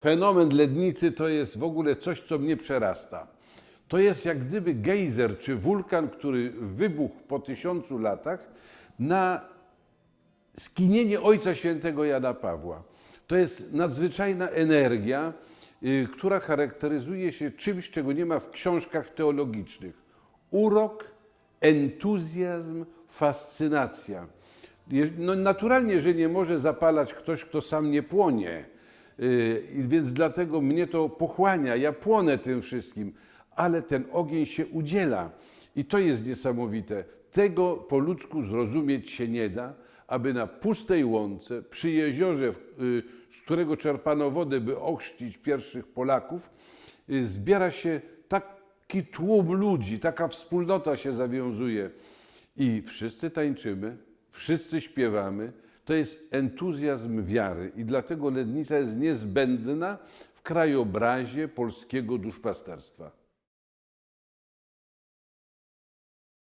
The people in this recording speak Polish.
Fenomen lednicy to jest w ogóle coś, co mnie przerasta. To jest jak gdyby gejzer czy wulkan, który wybuchł po tysiącu latach na skinienie Ojca Świętego Jana Pawła. To jest nadzwyczajna energia, y, która charakteryzuje się czymś, czego nie ma w książkach teologicznych. Urok, entuzjazm, fascynacja. No, naturalnie, że nie może zapalać ktoś, kto sam nie płonie. Y, Więc dlatego mnie to pochłania. Ja płonę tym wszystkim, ale ten ogień się udziela. I to jest niesamowite. Tego po ludzku zrozumieć się nie da, aby na pustej łące, przy jeziorze, y, z którego czerpano wodę, by ochrzcić pierwszych Polaków, y, zbiera się taki tłum ludzi, taka wspólnota się zawiązuje. I wszyscy tańczymy, wszyscy śpiewamy. To jest entuzjazm wiary i dlatego Lednica jest niezbędna w krajobrazie polskiego duszpasterstwa.